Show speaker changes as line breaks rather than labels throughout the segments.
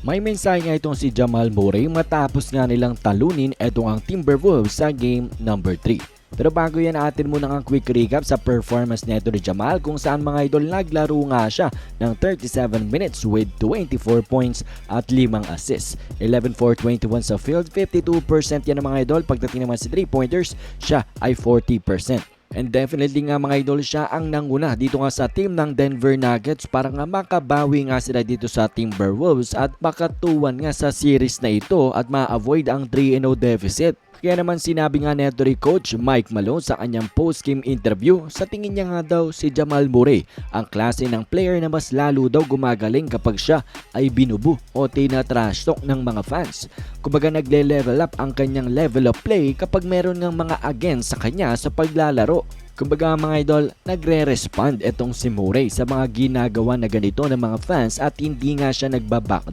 May mensahe nga itong si Jamal Murray matapos nga nilang talunin itong ang Timberwolves sa game number 3. Pero bago yan atin muna ang quick recap sa performance nito ni Jamal kung saan mga idol naglaro nga siya ng 37 minutes with 24 points at 5 assists. 11-4-21 sa field, 52% yan ang mga idol. Pagdating naman sa 3-pointers, siya ay 40%. And definitely nga mga idol siya ang nanguna dito nga sa team ng Denver Nuggets para nga makabawi nga sila dito sa Timberwolves at makatuwan nga sa series na ito at ma-avoid ang 3-0 deficit. Kaya naman sinabi nga neto Coach Mike Malone sa kanyang post-game interview, sa tingin niya nga daw si Jamal Murray ang klase ng player na mas lalo daw gumagaling kapag siya ay binubu o tinatrash talk ng mga fans. Kumbaga nagle-level up ang kanyang level of play kapag meron ng mga against sa kanya sa paglalaro. Kumbaga mga idol, nagre-respond itong si Murray sa mga ginagawa na ganito ng mga fans at hindi nga siya nagba-back.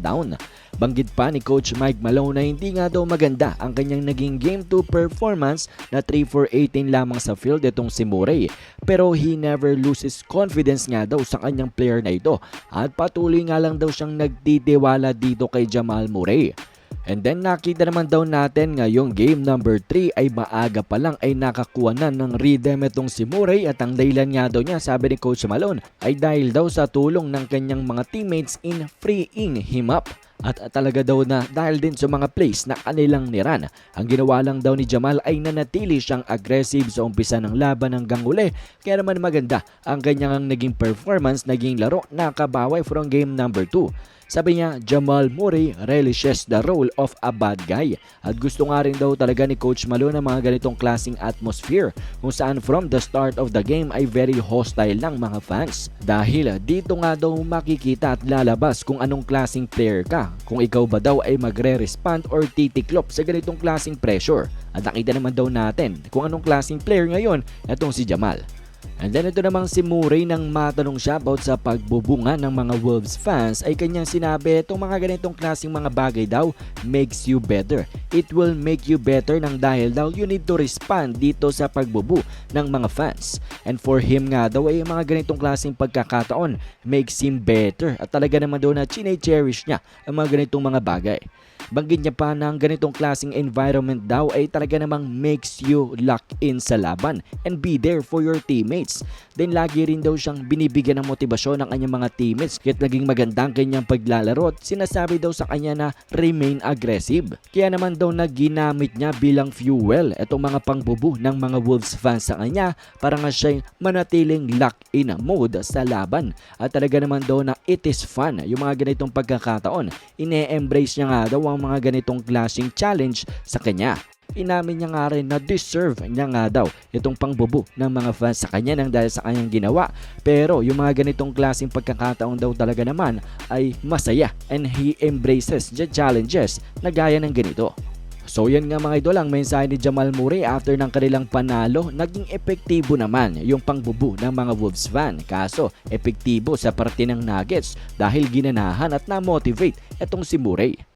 Banggit pa ni Coach Mike Malone na hindi nga daw maganda ang kanyang naging Game 2 performance na 3 for 18 lamang sa field itong si Murray. Pero he never loses confidence nga daw sa kanyang player na ito at patuloy nga lang daw siyang nagtitiwala dito kay Jamal Murray. And then nakita naman daw natin ngayong game number 3 ay maaga pa lang ay nakakuha na ng rhythm itong si Murray at ang dahilan nga daw niya sabi ni Coach Malone ay dahil daw sa tulong ng kanyang mga teammates in freeing him up. At talaga daw na dahil din sa mga plays na kanilang niran. Ang ginawa lang daw ni Jamal ay nanatili siyang aggressive sa umpisa ng laban hanggang uli. Kaya naman maganda ang kanyang naging performance, naging laro nakabaway from game number 2. Sabi niya, Jamal Murray relishes the role of a bad guy. At gusto nga rin daw talaga ni Coach Malone ng mga ganitong klaseng atmosphere kung saan from the start of the game ay very hostile lang mga fans. Dahil dito nga daw makikita at lalabas kung anong klaseng player ka. Kung ikaw ba daw ay magre-respond or titiklop sa ganitong klaseng pressure. At nakita naman daw natin kung anong klaseng player ngayon itong si Jamal. And then ito namang si Murray nang matanong siya about sa pagbubunga ng mga Wolves fans ay kanyang sinabi itong mga ganitong klaseng mga bagay daw makes you better. It will make you better nang dahil daw you need to respond dito sa pagbubu ng mga fans. And for him nga daw ay mga ganitong klaseng pagkakataon makes him better at talaga naman daw na chine-cherish niya ang mga ganitong mga bagay. Banggit niya pa na ang ganitong klaseng environment daw ay talaga namang makes you lock in sa laban and be there for your teammates. Then lagi rin daw siyang binibigyan ng motibasyon ng kanyang mga teammates kahit naging maganda ang kanyang paglalaro at sinasabi daw sa kanya na remain aggressive. Kaya naman daw na ginamit niya bilang fuel itong mga pangbubu ng mga Wolves fans sa kanya para nga siya manatiling lock in mode sa laban. At talaga naman daw na it is fun yung mga ganitong pagkakataon. Ine-embrace niya nga daw ang mga ganitong klaseng challenge sa kanya. Inamin niya nga rin na deserve niya nga daw itong pangbubu ng mga fans sa kanya nang dahil sa kanyang ginawa. Pero yung mga ganitong klaseng pagkakataon daw talaga naman ay masaya and he embraces the challenges na gaya ng ganito. So yan nga mga idol ang mensahe ni Jamal Murray after ng kanilang panalo, naging epektibo naman yung pangbubu ng mga Wolves fan. Kaso epektibo sa parte ng Nuggets dahil ginanahan at na-motivate itong si Murray.